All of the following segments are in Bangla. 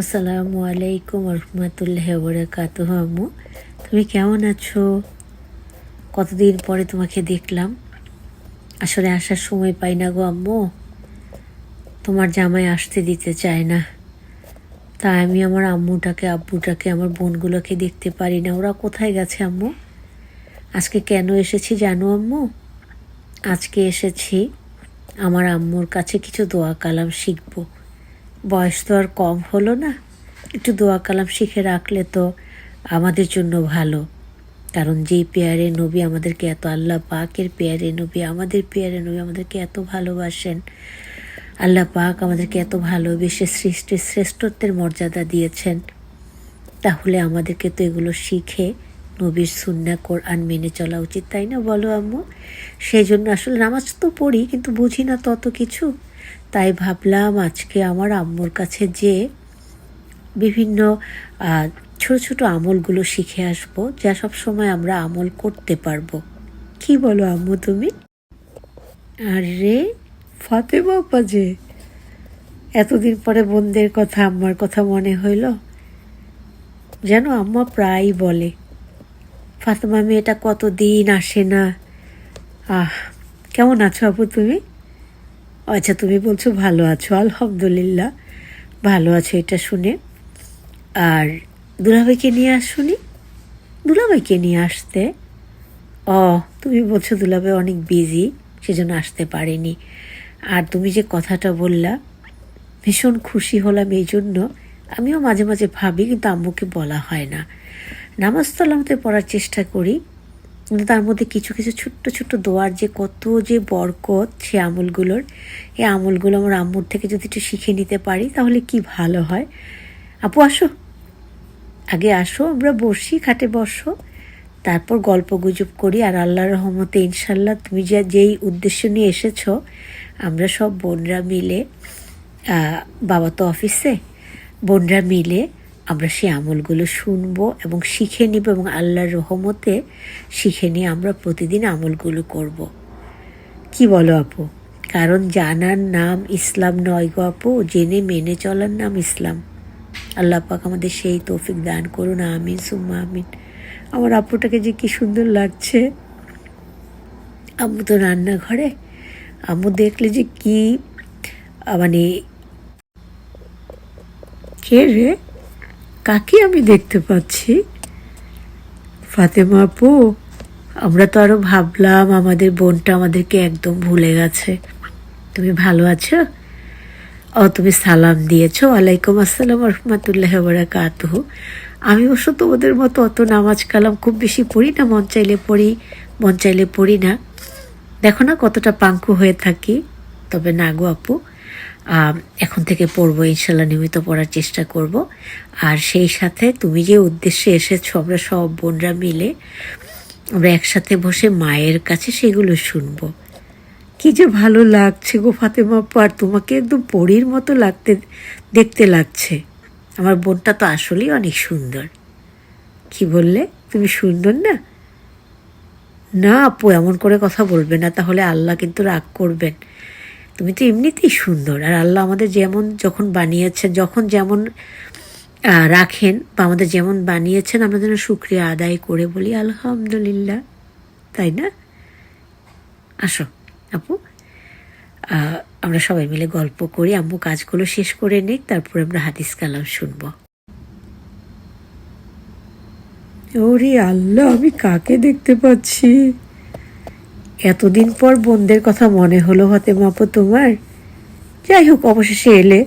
আসসালামু আলাইকুম রহমতুল্লাহ বরকাত আম্মু। তুমি কেমন আছো? কতদিন পরে তোমাকে দেখলাম। আসলে আসার সময় পাই না গো আম্মু। তোমার জামাই আসতে দিতে চায় না। তাই আমি আমার আম্মুটাকে, আব্বুটাকে, আমার বোনগুলোকে দেখতে পারি না। ওরা কোথায় গেছে আম্মু? আজকে কেন এসেছি জানো আম্মু? আজকে এসেছি, আমার আম্মুর কাছে কিছু দোয়া কালাম শিখব। বয়স তো আর কম হলো না। একটু দোয়া কালাম শিখে রাখলে তো আমাদের জন্য ভালো। কারণ যেই পেয়ারে নবী আমাদেরকে এত আল্লাহ পাকের পেয়ারে নবী, আমাদের পেয়ারে নবী আমাদেরকে এত ভালোবাসেন, আল্লাহ পাক আমাদেরকে এত ভালোবেসে সৃষ্টির শ্রেষ্ঠত্বের মর্যাদা দিয়েছেন, তাহলে আমাদেরকে তো এগুলো শিখে নবীর সুন্না কোরআন মেনে চলা উচিত, তাই না বলো আম্মু? সেই জন্য আসলে নামাজ তো পড়ি, কিন্তু বুঝি না তত কিছু। তাই ভাবলাম আজকে আমার আম্মুর কাছে যে বিভিন্ন ছোট ছোট আমলগুলো শিখে আসব, যা সব সময় আমরা আমল করতে পারব। কি বলো আম্মু তুমি? আরে আপা যে, এতদিন পরে বোনদের কথা, আম্মার কথা মনে হইল। যেন আম্মা প্রায়ই বলে, ফাতেমা মেয়েটা কতদিন আসে না। আহ, কেমন আছো আপু তুমি? আচ্ছা তুমি বলছো ভালো আছো, আলহামদুলিল্লাহ। ভালো আছো, এটা শুনে। আর দুলাভাইকে নিয়ে আসুনি? দুলাভাইকে নিয়ে আসতে? ও, তুমি বলছো দুলাভাই অনেক বিজি সেজন্য আসতে পারেনি। আর তুমি যে কথাটা বললা, ভীষণ খুশি হলাম এই জন্য। আমিও মাঝে মাঝে ভাবি, কিন্তু আম্মুকে বলা হয় না। নামাজ তো পড়ার চেষ্টা করি কিন্তু তার মধ্যে কিছু কিছু ছোট্ট ছোট্ট দোয়ার যে কত যে বরকত সে আমলগুলোর, এই আমলগুলো আমার আম্মুর থেকে যদি একটু শিখে নিতে পারি, তাহলে কি ভালো হয়? আপু, আসো। আগে আসো, আমরা বসি, খাটে বসো। তারপর গল্প গুজব করি, আর আল্লাহর রহমতে ইনশাল্লাহ তুমি যা, যেই উদ্দেশ্য নিয়ে এসেছ, আমরা সব বোনরা মিলে বাবা তো অফিসে, বোনরা মিলে আমরা সেই আমলগুলো শুনব এবং শিখে নিব এবং আল্লাহর রহমতে শিখে নিয়ে আমরা প্রতিদিন আমলগুলো করব। কি বলো আপু? কারণ জানার নাম ইসলাম নয় গো আপু, জেনে মেনে চলার নাম ইসলাম। আল্লাহ পাক আমাদের সেই তৌফিক দান করুন, আমিন, সুম্মা আমিন। আমার আপুটাকে যে কি সুন্দর লাগছে। আম্মু তো রান্নাঘরে, আম্মু দেখলে যে কি মানে কে রে? কাকে আমি দেখতে পাচ্ছি? ফাতেমা আপু, আমরা তো আরও ভাবলাম আমাদের বোনটা আমাদেরকে একদম ভুলে গেছে। তুমি ভালো আছো? ও, তুমি সালাম দিয়েছ। ওয়ালাইকুম আসসালাম রহমতুল্লাহ বারাকাতুহ আমি অবশ্য তোমাদের মতো অত নামাজ কালাম খুব বেশি পড়ি না, মন চাইলে পড়ি, মন চাইলে পড়ি না। দেখো না কতটা পাঙ্কু হয়ে থাকি। তবে না গো আপু এখন থেকে পড়ব ইনশাল্লাহ নিয়মিত পড়ার চেষ্টা করব। আর সেই সাথে তুমি যে উদ্দেশ্যে এসেছ আমরা সব বোনরা মিলে আমরা একসাথে বসে মায়ের কাছে সেগুলো শুনব। কি যে ভালো লাগছে গো ফাতেমা আপু, আর তোমাকে একদম পরীর মতো লাগতে দেখতে লাগছে। আমার বোনটা তো আসলেই অনেক সুন্দর। কি বললে? তুমি সুন্দর না? না আপু এমন করে কথা বলবে না তাহলে আল্লাহ কিন্তু রাগ করবেন। তুমি তো এমনিতেই সুন্দর। আর আল্লাহ আমাদের যেমন যখন বানিয়েছেন, যখন যেমন রাখেন বা আমাদের যেমন বানিয়েছেন, আমরা যেন শুক্রিয়া আদায় করে বলি, আলহামদুলিল্লাহ। তাই না? আসো, আপু। আমরা সবাই মিলে গল্প করি, আম্মু কাজগুলো শেষ করে নিক, তারপরে আমরা হাদিস কালাম শুনব। ওরে আল্লাহ, আমি কাকে দেখতে পাচ্ছি? এতদিন পর বোনদের কথা মনে হলো হতে মাপো তোমার। যাই হোক অবশেষে এলে।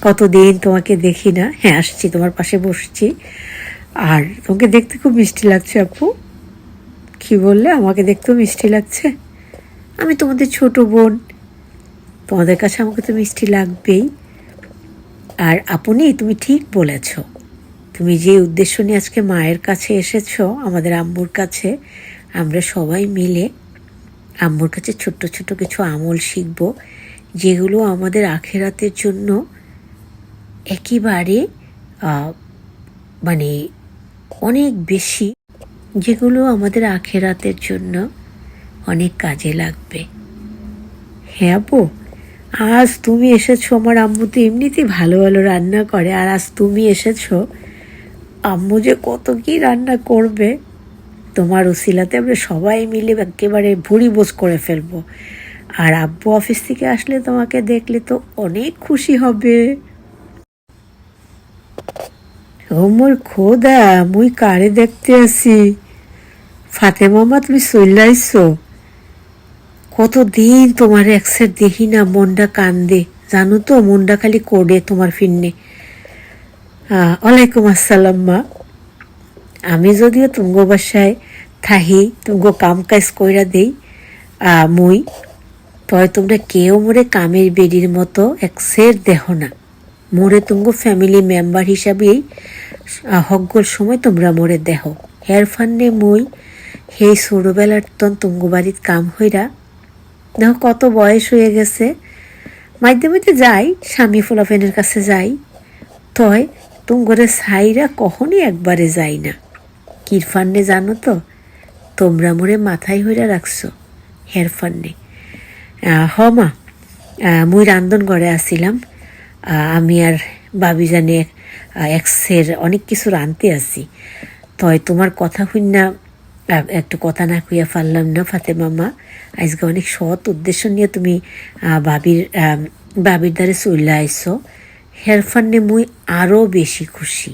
কতদিন তোমাকে দেখি না। হ্যাঁ আসছি, তোমার পাশে বসছি। আর তোমাকে দেখতে খুব মিষ্টি লাগছে আপু। কি বললে? আমাকে দেখতেও মিষ্টি লাগছে। আমি তোমাদের ছোট বোন। তোমাদের কাছে আমাকে তো মিষ্টি লাগবেই। আর আপনি, তুমি ঠিক বলেছ। তুমি যে উদ্দেশ্য নিয়ে আজকে মায়ের কাছে এসেছ, আমাদের আম্মুর কাছে, আমরা সবাই মিলে আম্মুর কাছে ছোট্ট ছোট্ট কিছু আমল শিখব, যেগুলো আমাদের আখেরাতের জন্য একেবারে মানে অনেক বেশি, যেগুলো আমাদের আখেরাতের জন্য অনেক কাজে লাগবে। হ্যাঁ আপু, আজ তুমি এসেছ, আমার আম্মু তো এমনিতেই ভালো ভালো রান্না করে, আর আজ তুমি এসেছ, আম্মু যে কত কি রান্না করবে। তোমার উসিলাতে আমরা সবাই মিলে একেবারে ভুড়ি বোঝ করে ফেলব। আর আব্বু অফিস থেকে আসলে তোমাকে দেখলে তো অনেক খুশি হবে। মোর খোদা, মুই কারে দেখতে আসি ফাতেমামা তুমি চল্লাইছো কতদিন তোমার একসের দেখি না মনটা কান্দে। জানো তো, মনটা খালি কোডে তোমার ফিরনে। ওয়ালাইকুম আসসালাম মা। আমি যদিও তুঙ্গ বাসায় থাহি তুঙ্গ কাম কাজ কইরা দেই মুই তয় তোমরা কেউ মোরে কামের বেডির মতো একসের দেহ না। মোরে তুঙ্গ ফ্যামিলি মেম্বার হিসাবেই আহ, সময় তোমরা মোরে দেহ। হের ফান্নে মুই সেই ছোটবেলার তন তুঙ্গ বাড়িত কাম হইরা দেখো কত বয়স হয়ে গেছে মাঝে যাই স্বামী ফুলাফেনের কাছে যাই তয় তুঙ্গরে সাইরা কখনই একবারে যাই না। কিরফান্নে জানো তো? তোমরা মোরে মাথায় হইরা রাখছো হেরফান্নে হ মা। মুই রান্ধন ঘরে আসিলাম। আমি আর বাবি জানে এক্সের অনেক কিছু রানতে আছি তয় তোমার কথা শুন না একটু কথা না কইয়া পারলাম না ফাতে মামা আজকে অনেক সৎ উদ্দেশ্য নিয়ে তুমি বাবির বাবির দ্বারে চলে আইসো হেরফান্নে মুই আরও বেশি খুশি।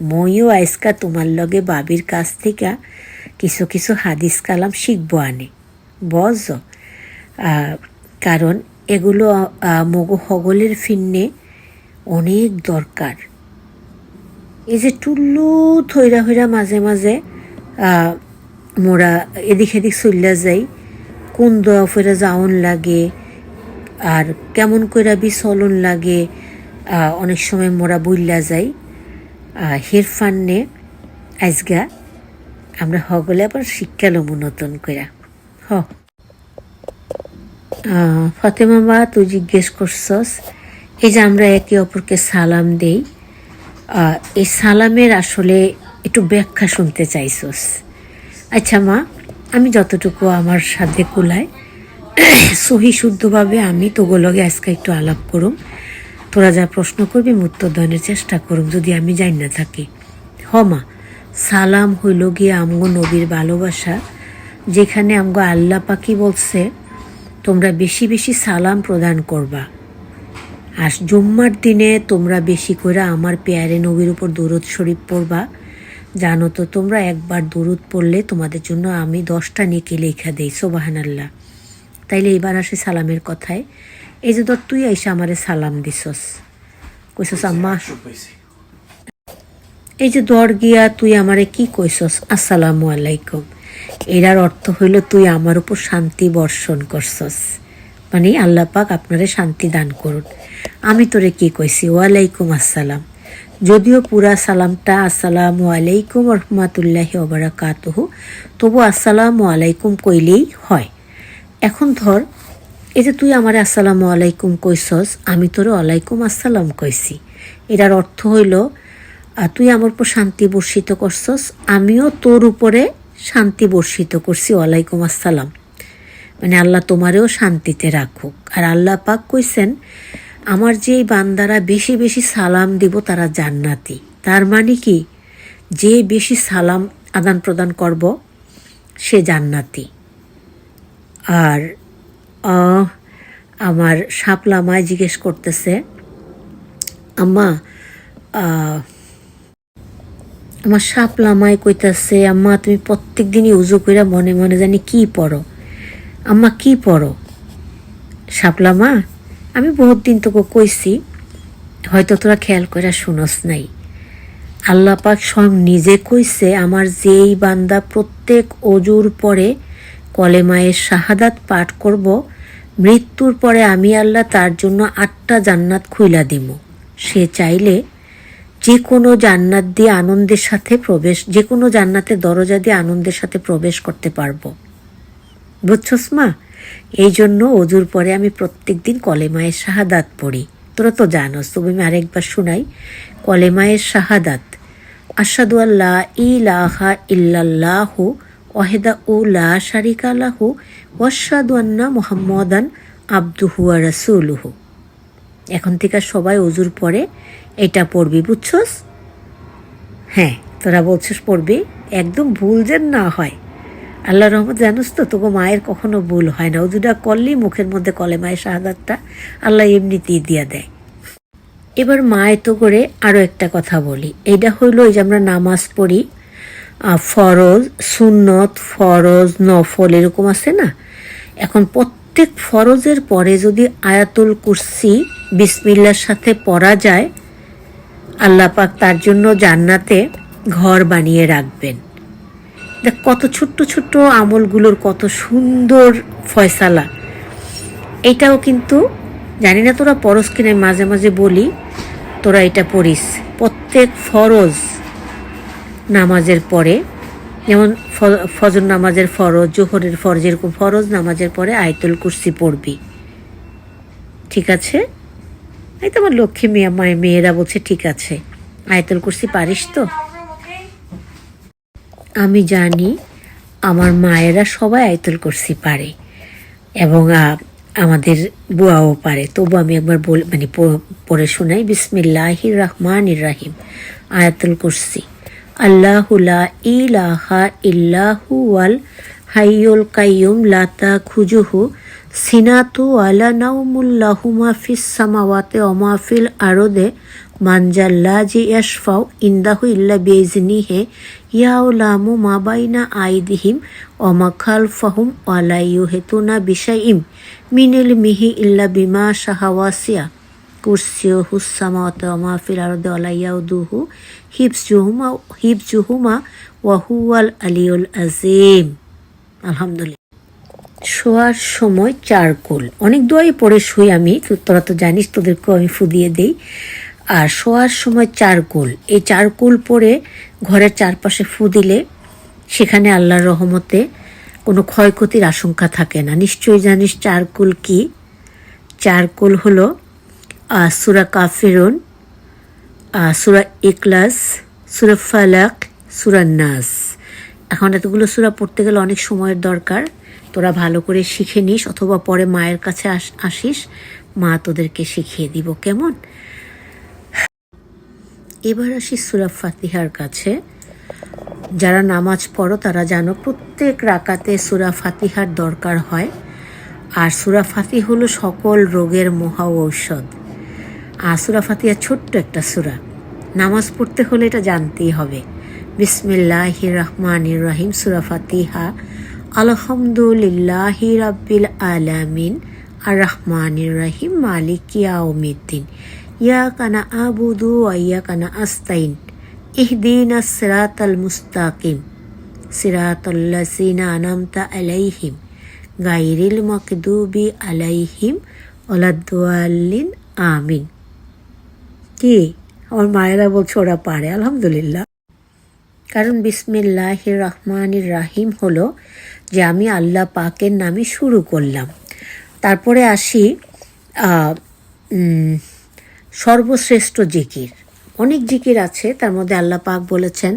মইও আজকা তোমার লগে বাবির কাছ থেকে কিছু কিছু হাদিস কালাম শিখব আনে। বজ কারণ এগুলো মগু হগলের ফিন্নে অনেক দরকার। এই যে টুল্লু থইরা হইরা মাঝে মাঝে মোরা এদিক এদিক চলিয়া যাই, কোন দোয়া ফেরা যাওন লাগে, আর কেমন কইরা বি চলন লাগে অনেক সময় মোরা বইলা যাই। হেরফান্নে আজগা আমরা হগলে আবার শিক্ষা লমু নতুন কইরা। হ। ফাতেমা মা, তুই জিজ্ঞেস করছস, এই যে আমরা একে অপরকে সালাম দেই এই সালামের আসলে একটু ব্যাখ্যা শুনতে চাইছস। আচ্ছা মা, আমি যতটুকু আমার সাথে কুলায়, সহি শুদ্ধভাবে আমি তোগুলোকে আজকে একটু আলাপ করুম। তোরা যা প্রশ্ন করবি উত্তর দানের চেষ্টা করুম যদি আমি জানি না থাকি। হ মা, সালাম হইল গিয়ে আমগো নবীর ভালোবাসা, যেখানে আমগো আল্লাহ পাকি বলছে, তোমরা বেশি বেশি সালাম প্রদান করবা। আর জুম্মার দিনে তোমরা বেশি করে আমার পেয়ারে নবীর উপর দরুদ শরীফ পড়বা। জানো তো, তোমরা একবার দরুদ পড়লে তোমাদের জন্য আমি দশটা নেকি লেখা দেই সোবাহান আল্লাহ তাইলে এবার আসে সালামের কথায়। এই যে ধর তুই আইসা আমারে সালাম দিছস। কইছস, আম্মা, এই যে দর গিয়া তুই আমারে কি কইছস? আসসালামু আলাইকুম। এরার অর্থ হইল তুই আমার উপর শান্তি বর্ষণ করছস। মানে আল্লাহ পাক আপনারে শান্তি দান করুন। আমি তোরে কি কইছি? ওয়ালাইকুম আসসালাম। যদিও পুরা সালামটা, আসসালামু আলাইকুম রহমাতুল্লাহি ওবারাকাতুহু তবু আসসালামু আলাইকুম কইলেই হয়। এখন ধর এই যে তুই আমার আসসালামু আলাইকুম কইছস, আমি তোরে ওয়ালাইকুম আসসালাম কইছি। এটার অর্থ হইল তুই আমার উপর শান্তি বর্ষিত করছস, আমিও তোর উপরে শান্তি বর্ষিত করছি, ওয়ালাইকুম আসসালাম। মানে আল্লাহ তোমারেও শান্তিতে রাখুক। আর আল্লাহ পাক কইছেন, আমার যে বান্দারা বেশি বেশি সালাম দিব তারা জান্নাতি। তার মানে কি? যে বেশি সালাম আদান প্রদান করব, সে জান্নাতি। আর আমার সাপলামায় জিজ্ঞেস করতেছে, আম্মা আমার সাপলামায় কইতাছে, আম্মা, তুমি প্রত্যেক দিনই উজু কইরা মনে মনে জানি কি পড়ো। আম্মা, কি পড়ো? সাপলামা আমি বহুত দিন তোকে কইছি, হয়তো তোরা খেয়াল করে শুনস নাই। আল্লাহ পাক স্বয়ং নিজে কইছে, আমার যেই বান্দা প্রত্যেক অজুর পরে কলেমায়ের শাহাদাত পাঠ করব, মৃত্যুর পরে আমি আল্লাহ তার জন্য আটটা জান্নাত খুইলা দিব। সে চাইলে যে কোনো জান্নাত দিয়ে আনন্দের সাথে প্রবেশ যে কোনো জান্নাতের দরজা দিয়ে আনন্দের সাথে প্রবেশ করতে পারব। বুঝছস মা এই জন্য অজুর পরে আমি প্রত্যেক দিন কলেমায়ের শাহাদাত পড়ি। তোরা তো জানোস তবে আমি আরেকবার শুনাই। কলেমায়ের শাহাদাত আসাদু আল্লাহ ইলাহা ইল্লাল্লাহু ওয়াহিদা উ লা শারিকা লাহু ওয়াসাদু আন্না মুহাম্মাদান আব্দুহু আর রাসুলুহু। এখন থেকে সবাই অজুর পরে এটা পড়বি, বুঝছস? হ্যাঁ তোরা বলছিস পড়বি, একদম ভুল যেন না হয়। আল্লাহ রহমত জানোস তো, তোকে মায়ের কখনো ভুল হয় না। অজুটা করলেই মুখের মধ্যে কলে মায়ের শাহাদাতটা আল্লাহ এমনিতেই দিয়া দেয়। এবার মায়ের তো করে আরও একটা কথা বলি। এটা হইল ওই যে আমরা নামাজ পড়ি ফরজ, সুন্নত, ফরজ, নফল এরকম আছে না? এখন প্রত্যেক ফরজের পরে যদি আয়াতুল কুরসি বিসমিল্লার সাথে পড়া যায়, আল্লাহ পাক তার জন্য জান্নাতে ঘর বানিয়ে রাখবেন। দেখ, কত ছোট্ট ছোট্ট আমলগুলোর কত সুন্দর ফয়সালা। এটাও কিন্তু, জানি না তোরা পরশ কিনে মাঝে মাঝে বলি, তোরা এটা পড়িস। প্রত্যেক ফরজ নামাজের পরে, যেমন ফজর নামাজের ফরজ, জোহরের ফরজ, এরকম ফরজ নামাজের পরে আয়তুল কুরসি পড়বি। ঠিক আছে? এই তো আমার লক্ষ্মী মেয়ে মায়ের মেয়েরা বলছে, ঠিক আছে। আয়তুল কুরসি পারিস তো? আমি জানি আমার মায়েরা সবাই আয়তুল কুরসি পারে এবং আমাদের বুয়াও পারে। তবু আমি একবার বল মানে পড়ে শোনাই। বিসমিল্লাহ রহমান রাহিম। আয়াতুল কুরসি। আল্লাহুলা ইলাহা ইল্লাহু ওয়াল হাইয়ুল কাইয়ুম লাতা খুজুহু সিনাতু আলা নাউমুল্লাহুমা ফিস সামাওয়াতে ওমা ফিল আরদে মানজাল্লা জি ইয়াশফাউ ইন্দাহু ইল্লা বিইজনিহি ইয়াউলামু মা বাইনা আইদিহিম ওমা খালফাহুম ওয়ালা ইউহিতুনা বিশাইইম মিনিল মিহি ইল্লা বিমা শাহাওয়াসিয়া কুরসিও হুসামাওয়াতে ওমা ফিল আরদে ওয়ালা ইয়াউদুহু হিবজুহুমা হিবজুহুমা ওয়া হুয়াল আলিউল আযীম। আলহামদুলিল্লাহ। শোয়ার সময় চারকোল অনেক দোয়াই পড়ে শুই আমি, তোরা তো জানিস, তোদেরকেও আমি ফুদিয়ে দেই। আর শোয়ার সময় চারকোল এই চারকোল পরে ঘরের চারপাশে ফু দিলে সেখানে আল্লাহর রহমতে কোনো ক্ষয়ক্ষতির আশঙ্কা থাকে না। নিশ্চয়ই জানিস চারকোল কি? চারকোল হলো সুরা কাফিরুন সুরা ইকলাস সুরা ফালাক, সুরা নাস। এখন এতগুলো সুরা পড়তে গেলে অনেক সময়ের দরকার। তোরা ভালো করে শিখে নিস, অথবা পরে মায়ের কাছে আস- আসিস, মা তোদেরকে শিখিয়ে দিব, কেমন? এবার আসি সুরা ফাতিহার কাছে। যারা নামাজ পড়ো, তারা জানো প্রত্যেক রাকাতে সুরা ফাতিহার দরকার হয়। আর সুরা ফাতি হলো সকল রোগের মহা ঔষধ। আর সুরা ফাতিহা ছোট্ট একটা সুরা। নামাজ পড়তে হলে এটা জানতেই হবে। বিসমিল্লাহ রহমান রাহিম, সুরা ফাতিহা। আলহামদুলিল্লাহি রাব্বিল আলামিন আর রহমান রাহিম, মালিক ইয়াউমিদ্দিন। ইয়া কানা আবুদু ওয়া ইয়া কানা আস্তাইন ইহদিনা সিরাতাল মুস্তাকিম। সিরাতাল্লাযিনা আনামতা আলাইহিম। গাইরিল মাকদুবি আলাইহিম। ওলাদ্দাল্লিন আমিন। কি? আমার মায়েরা বলছে, ওরা পারে, আলহামদুলিল্লাহ। কারণ বিসমিল্লাহ রহমান রাহিম হলো যে আমি আল্লাহ পাকের নামে শুরু করলাম। তারপরে আসি সর্বশ্রেষ্ঠ জিকির। অনেক জিকির আছে, তার মধ্যে আল্লাহ পাক বলেছেন,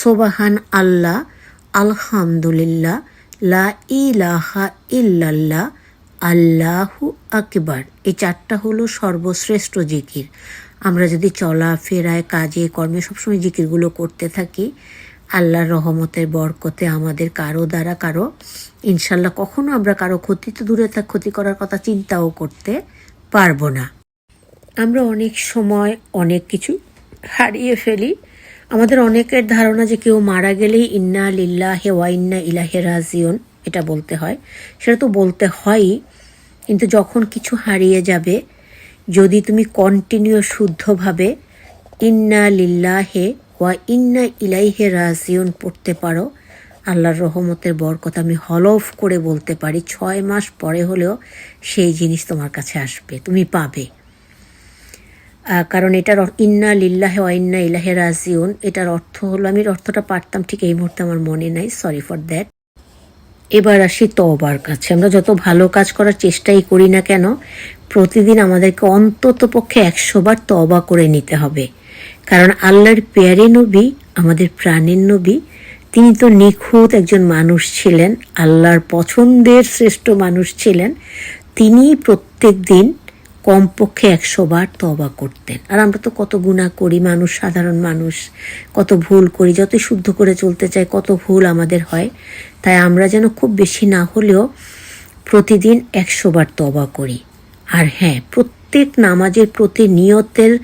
সোবাহান আল্লাহ, আলহামদুলিল্লাহ, লা ইলাহা ইল্লাল্লাহ, আল্লাহু আকবার। এই চারটা হলো সর্বশ্রেষ্ঠ জিকির। আমরা যদি চলাফেরায়, কাজে, কর্মে সবসময় জিকিরগুলো করতে থাকি, আল্লাহর রহমতের বরকতে আমাদের কারও দ্বারা কারও, ইনশাল্লাহ কখনো আমরা কারও ক্ষতি তো দূরে থাক, ক্ষতি করার কথা চিন্তাও করতে পারব না। আমরা অনেক সময় অনেক কিছু হারিয়ে ফেলি। আমাদের অনেকের ধারণা যে কেউ মারা গেলেই ইন্না লিল্লাহে ওয়া ইন্না ইলাহে রাজিউন, এটা বলতে হয়। সেটা তো বলতে হয়ই। কিন্তু যখন কিছু হারিয়ে যাবে যদি তুমি কন্টিনিউ শুদ্ধভাবে ইন্না লিল্লাহে ওয়া ইন্না ইলাইহে রাজিউন পড়তে পারো, আল্লাহর রহমতের বরকত আমি হলফ করে বলতে পারি, ছয় মাস পরে হলেও সেই জিনিস তোমার কাছে আসবে, তুমি পাবে। কারণ এটার ইন্না লিল্লাহে ওয়া ইন্না ইলাহে রাজিউন এটার অর্থ হলো, আমি অর্থটা পারতাম ঠিক এই মুহূর্তে আমার মনে নাই, সরি ফর দ্যাট। এবার আসি তবার কাছে, আমরা যত ভালো কাজ করার চেষ্টাই করি না কেন প্রতিদিন আমাদেরকে অন্তত পক্ষে একশো বার তবা করে নিতে হবে। কারণ আল্লাহর পেয়ারে নবী, আমাদের প্রাণের নবী, তিনি তো নিখুঁত একজন মানুষ ছিলেন, আল্লাহর পছন্দের শ্রেষ্ঠ মানুষ ছিলেন তিনি প্রত্যেক দিন কমপক্ষে একশোবার তবা করতেন। আর আমরা তো কত গুণা করি, মানুষ সাধারণ মানুষ, কত ভুল করি, যতই শুদ্ধ করে চলতে চাই, কত ভুল আমাদের হয়। তাই আমরা যেন খুব বেশি না হলেও প্রতিদিন একশোবার তবা করি। আর হ্যাঁ প্রত্যেক নামাজের প্রতি নিয়তের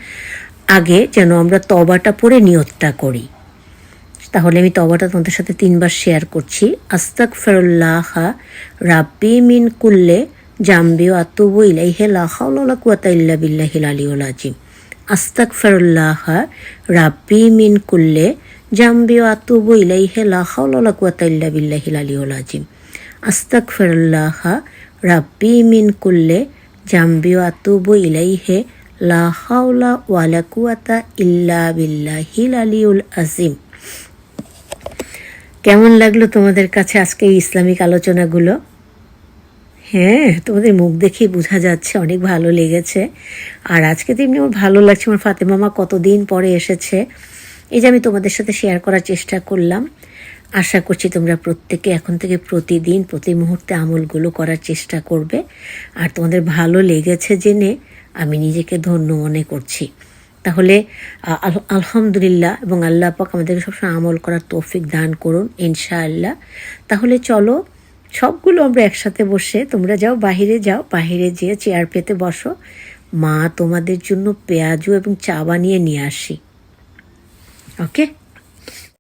আগে যেন আমরা তবাটা পড়ে নিয়তটা করি। তাহলে আমি তবাটা তোমাদের সাথে তিনবার শেয়ার করছি। আস্তাক ফেরুল্লাহ রাব্বি মিন কুল্লে জাম্বি ও আতুবু ইলাইহে হাওলা কুয়াতা ইল্লা বিল্লাহিল আজিম আস্তাক ফেরুল্লাহ রাব্বি মিন কুল্লে জাম্বি ও আতুবু ইলাইহে হাওলা কুয়াতা ইল্লা বিল্লাহিল আজিম আস্তাক ফেরুল্লাহ রাব্বি মিন কুল্লে জাম্বি ও আতুবু ইলাইহে লা হাওলা ওয়ালা কুয়াতা ইল্লা বিল্লাহিল আলিউল আজিম কেমন লাগল তোমাদের কাছে আজকে ইসলামিক আলোচনাগুলো? হ্যাঁ তোমাদের মুখ দেখেই বোঝা যাচ্ছে, অনেক ভালো লেগেছে। আর আজকে তো এমনি আমার ভালো লাগছে, আমার ফাতেমামা কতদিন পরে এসেছে? এই যে আমি তোমাদের সাথে শেয়ার করার চেষ্টা করলাম, আশা করছি তোমরা প্রত্যেকে এখন থেকে প্রতিদিন, প্রতি মুহূর্তে আমলগুলো করার চেষ্টা করবে। আর তোমাদের ভালো লেগেছে জেনে আমি নিজেকে ধন্য মনে করছি। তাহলে আল- আলহামদুলিল্লাহ এবং আল্লাহ পাক আমাদেরকে সবসময় আমল করার তৌফিক দান করুন, ইনশাআল্লাহ। তাহলে চলো, সবগুলো আমরা একসাথে বসে তোমরা যাও বাইরে যাও বাইরে যেয়ে চেয়ার পেতে বসো। মা তোমাদের জন্য পেঁয়াজু এবং চা বানিয়ে নিয়ে আসি। okay